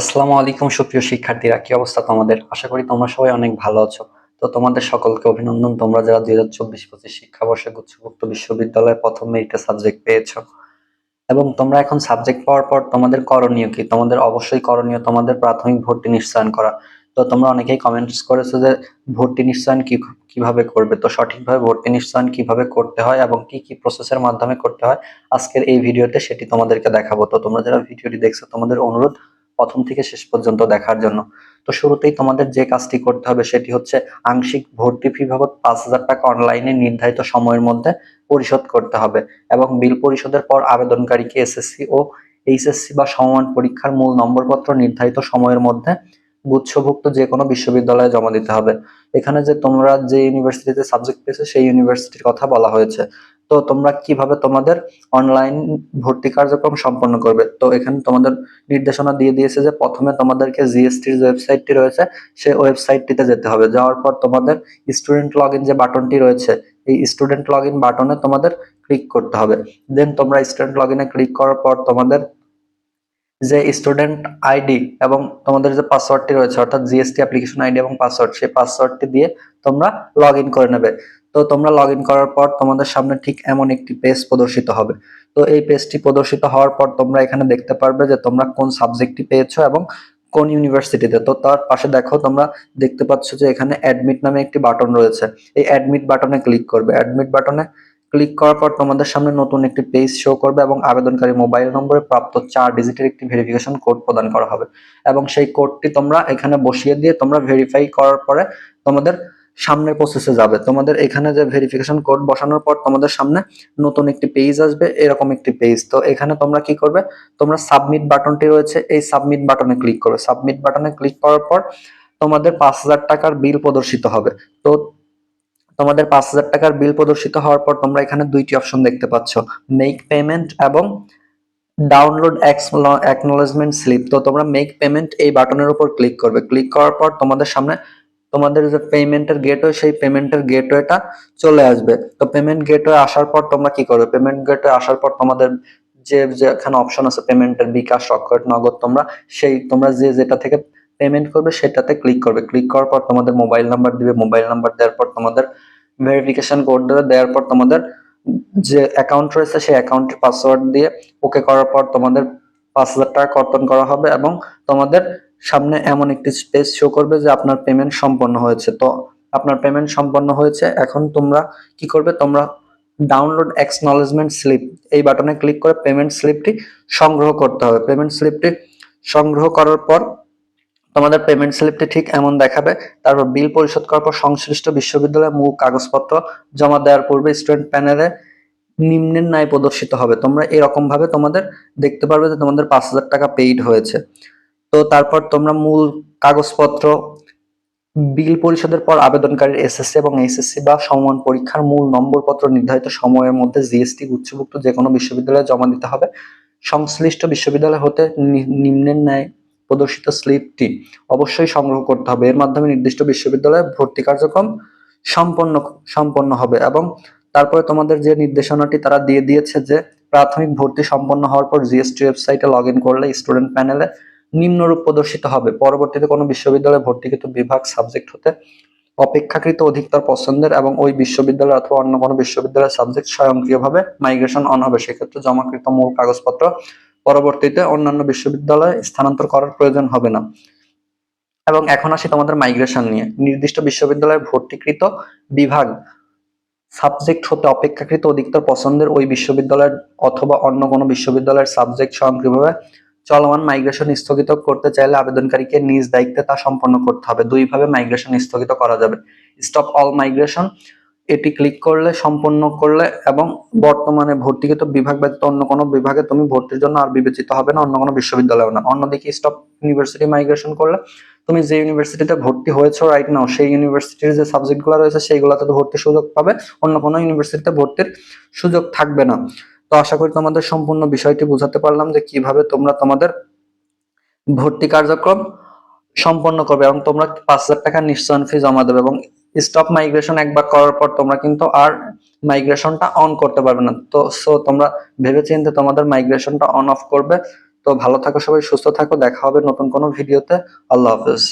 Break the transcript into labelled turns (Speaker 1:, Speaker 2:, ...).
Speaker 1: আসসালামু আলাইকুম সুপ্রিয় শিক্ষার্থীরা, কি অবস্থা তোমাদের? আশা করি তোমরা সবাই অনেক ভালো আছো। তো তোমাদের সকলকে অভিনন্দন, তোমরা যারা দুই হাজার চব্বিশ, পঁচিশ শিক্ষাবর্ষে গুচ্ছভুক্ত বিশ্ববিদ্যালয়ে প্রথম মেরিটে সাবজেক্ট পেয়েছ। এবং তোমরা এখন সাবজেক্ট পাওয়ার পর তোমাদের করণীয় কি? তোমাদের অবশ্যই করণীয় তোমাদের প্রাথমিক ভর্তি নিশ্চয়ন করা। তো তোমরা অনেকেই কমেন্টস করেছ যে ভর্তি নিশ্চয়ন কি, কীভাবে করবে? তো সঠিকভাবে ভর্তি নিশ্চয়ন কীভাবে করতে হয় এবং কি কি প্রসেসের মাধ্যমে করতে হয়? আজকের এই ভিডিওতে সেটি তোমাদেরকে দেখাবো। তো তোমরা যারা ভিডিওটি দেখছ, তোমাদের অনুরোধ প্রথম থেকে শেষ পর্যন্ত দেখার জন্য। তো শুরুতেই তোমাদের যে কাজটি করতে হবে সেটি হচ্ছে আংশিক ভর্তি ফি বাবদ পাঁচ হাজার টাকা অনলাইনে নির্ধারিত সময়ের মধ্যে পরিশোধ করতে হবে এবং বিল পরিশোধের পর আবেদনকারীকে এসএসসি ও এইচএসসি বা সমমান পরীক্ষার মূল নম্বরপত্র নির্ধারিত সময়ের মধ্যে গুচ্ছভুক্ত যে কোনো বিশ্ববিদ্যালয়ে জমা দিতে হবে। এখানে যে তোমরা যে ইউনিভার্সিটিতে সাবজেক্ট পেয়েছ সেই ইউনিভার্সিটির কথা বলা হয়েছে। তো তোমরা কীভাবে তোমাদের অনলাইন ভর্তি কার্যক্রম সম্পন্ন করবে? তো এখানে তোমাদের নির্দেশনা দিয়ে দিয়েছে যে প্রথমে তোমাদেরকে জিএসটির ওয়েবসাইটটি রয়েছে, সেই ওয়েবসাইটটিতে যেতে হবে। যাওয়ার পর তোমাদের স্টুডেন্ট লগ যে বাটনটি রয়েছে, এই স্টুডেন্ট লগ বাটনে তোমাদের ক্লিক করতে হবে। দেন তোমরা স্টুডেন্ট লগ ক্লিক করার পর তোমাদের যে স্টুডেন্ট আইডি এবং তোমাদের যে পাসওয়ার্ডটি রয়েছে, অর্থাৎ জিএসটি অ্যাপ্লিকেশন আইডি এবং পাসওয়ার্ড সেই পাসওয়ার্ডটি দিয়ে তোমরা লগ করে নেবে। তো তোমরা লগ করার পর তোমাদের সামনে ঠিক এমন একটি পেজ প্রদর্শিত হবে। তো এই পেজটি প্রদর্শিত হওয়ার পর তোমরা এখানে দেখতে পারবে যে তোমরা কোন সাবজেক্টটি পেয়েছ এবং কোন ইউনিভার্সিটিতে তো। তার পাশে দেখো তোমরা দেখতে পাচ্ছ যে এখানে অ্যাডমিট নামে একটি বাটন রয়েছে। এই অ্যাডমিট বাটনে ক্লিক করবে। অ্যাডমিট বাটনে ক্লিক করার পর তোমাদের সামনে নতুন একটি পেজ শো করবে এবং আবেদনকারী মোবাইল নম্বরে প্রাপ্ত চার ডিজিটের একটি ভেরিফিকেশন কোড প্রদান করা হবে। এবং সেই কোডটি তোমরা এখানে বসিয়ে দিয়ে তোমরা ভেরিফাই করার পরে তোমাদের সামনের প্রসেসে যাবে। তোমাদের এখানে যে ভেরিফিকেশন কোড বসানোর পর তোমাদের সামনে নতুন একটি পেজ আসবে, এরকম একটি পেজ তো এখানে তোমরা কি করবে? তোমরা সাবমিট বাটনটি রয়েছে, এই সাবমিট বাটনে ক্লিক করবে। সাবমিট বাটনে ক্লিক করার পর তোমাদের পাঁচ হাজার টাকার বিল প্রদর্শিত হবে। তো তোমাদের পাঁচ হাজার টাকার বিল প্রদর্শিত হওয়ার পর তোমরা এখানে দুইটি অপশন দেখতে পাচ্ছ মেক পেমেন্ট এবং ডাউনলোড অ্যাকনোলেজমেন্ট স্লিপ তো তোমরা মেক পেমেন্ট এই বাটনের উপর ক্লিক করবে। ক্লিক করার পর তোমাদের সামনে তোমাদের যে পেমেন্টের গেটওয়ে সেই পেমেন্টের গেটওয়েটা চলে আসবে। তো পেমেন্ট গেটওয়ে আসার পর তোমরা কি করবে? পেমেন্ট গেটওয়ে আসার পর তোমাদের যে যেখানে অপশন আছে পেমেন্টের বিকাশ, রকেট, নগদ, তোমরা সেই, তোমরা যে, যেটা থেকে পেমেন্ট করবে সেটাতে ক্লিক করবে। ক্লিক করার পর তোমাদের মোবাইল নাম্বার দিবে। মোবাইল নাম্বার দেওয়ার পর তোমাদের ভেরিফিকেশন কোড দেবে। দেওয়ার পর তোমাদের যে অ্যাকাউন্ট রয়েছে, সেই অ্যাকাউন্টের পাসওয়ার্ড দিয়ে ওকে করার পর তোমাদের পাঁচ হাজার টাকা কর্তন করা হবে এবং তোমাদের সামনে এমন একটি স্পেস শো করবে যে আপনার পেমেন্ট সম্পন্ন হয়েছে। তো আপনার পেমেন্ট সম্পন্ন হয়েছে, এখন তোমরা কি করবে? তোমরা ডাউনলোড এক্সনলেজমেন্ট স্লিপ এই বাটনে ক্লিক করে পেমেন্ট স্লিপটি সংগ্রহ করতে হবে। পেমেন্ট স্লিপটি সংগ্রহ করার পর তোমাদের পেমেন্ট স্লিপটি ঠিক এমন দেখাবে। তারপর বিল পরিশোধ করার পর সংশ্লিষ্ট বিশ্ববিদ্যালয়ের মূল কাগজপত্র জমা দেওয়ার পূর্বে স্টুডেন্ট প্যানেলে নিম্নের ন্যায় প্রদর্শিত হবে। তোমরা এরকম ভাবে তোমাদের দেখতে পারবে যে তোমাদের পাঁচ হাজার টাকা পেইড হয়েছে। তো তারপর তোমরা মূল কাগজপত্র, বিল পরিশোধের পর আবেদনকারীর এসএসসি এবং এইচএসসি বা সমমান পরীক্ষার মূল নম্বরপত্র নির্ধারিত সময়ের মধ্যে জিএসটি উচ্চভুক্ত যে কোনো বিশ্ববিদ্যালয়ে জমা দিতে হবে। সংশ্লিষ্ট বিশ্ববিদ্যালয় হতে নিম্নের ন্যায় প্রদর্শিত স্লিপটি অবশ্যই সংগ্রহ করতে হবে। এর মাধ্যমে নির্দিষ্ট বিশ্ববিদ্যালয়ে ভর্তি কার্যক্রম সম্পন্ন সম্পন্ন হবে এবং তারপরে তোমাদের যে নির্দেশনাটি তারা দিয়ে দিয়েছে যে প্রাথমিক ভর্তি সম্পন্ন হওয়ার পর জিএসটি ওয়েবসাইটে লগ করলে স্টুডেন্ট প্যানেলে নিম্নরূপ প্রদর্শিত হবে। পরবর্তীতে কোনো বিশ্ববিদ্যালয়ে ভর্তিকৃত বিভাগ সাবজেক্ট হতে অপেক্ষাকৃত অধিকতর পছন্দের এবং ওই বিশ্ববিদ্যালয় অথবা অন্য কোনো বিশ্ববিদ্যালয়ের সাবজেক্ট স্বয়ংক্রিয়ভাবে মাইগ্রেশন অন হবে। সেক্ষেত্রে জমাকৃত মূল কাগজপত্র পরবর্তীতে অন্যান্য বিশ্ববিদ্যালয়ে স্থানান্তর করার প্রয়োজন হবে না। এবং এখন আসি তোমাদের মাইগ্রেশন নিয়ে। নির্দিষ্ট বিশ্ববিদ্যালয়ে ভর্তিকৃত বিভাগ সাবজেক্ট হতে অপেক্ষাকৃত অধিকতর পছন্দের ওই বিশ্ববিদ্যালয়ের অথবা অন্য কোনো বিশ্ববিদ্যালয়ের সাবজেক্ট স্বয়ংক্রিয়ভাবে চলমান মাইগ্রেশন স্থগিত করতে চাইলে আবেদনকারীকে নিজ দায়িত্বে তা সম্পন্ন করতে হবে। দুইভাবে মাইগ্রেশন স্থগিত করা যাবে। স্টপ অল মাইগ্রেশন এটি ক্লিক করলে, সম্পন্ন করলে এবং বর্তমানে ভর্তিকৃত বিভাগ ব্যতীত অন্য কোনো বিভাগে তুমি ভর্তির জন্য আর বিবেচিত হবে না, অন্য কোনো বিশ্ববিদ্যালয় না। অন্যদিকে স্টপ ইউনিভার্সিটি মাইগ্রেশন করলে তুমি যে ইউনিভার্সিটিতে ভর্তি হয়েছো রাইট নাও সেই ইউনিভার্সিটির যে সাবজেক্টগুলো রয়েছে, সেইগুলোতে ভর্তির সুযোগ পাবে। অন্য কোনো ইউনিভার্সিটিতে ভর্তির সুযোগ থাকবে না। তো আশা করি তোমাদের সম্পূর্ণ বিষয়টি বুঝাতে পারলাম যে কীভাবে তোমরা তোমাদের ভর্তি কার্যক্রম সম্পন্ন করবে এবং তোমরা পাঁচ হাজার টাকা নিশ্চয়ন ফি জমা দেবে এবং স্টপ মাইগ্রেশন একবার করার পর তোমরা কিন্তু আর মাইগ্রেশনটা অন করতে পারবে না। তো সো তোমরা ভেবে চিন্তে তোমাদের মাইগ্রেশনটা অন অফ করবে। তো তো ভালো থাকো সবাই, সুস্থ থাকো, দেখা হবে নতুন কোনো ভিডিওতে আল্লাহ হাফেজ।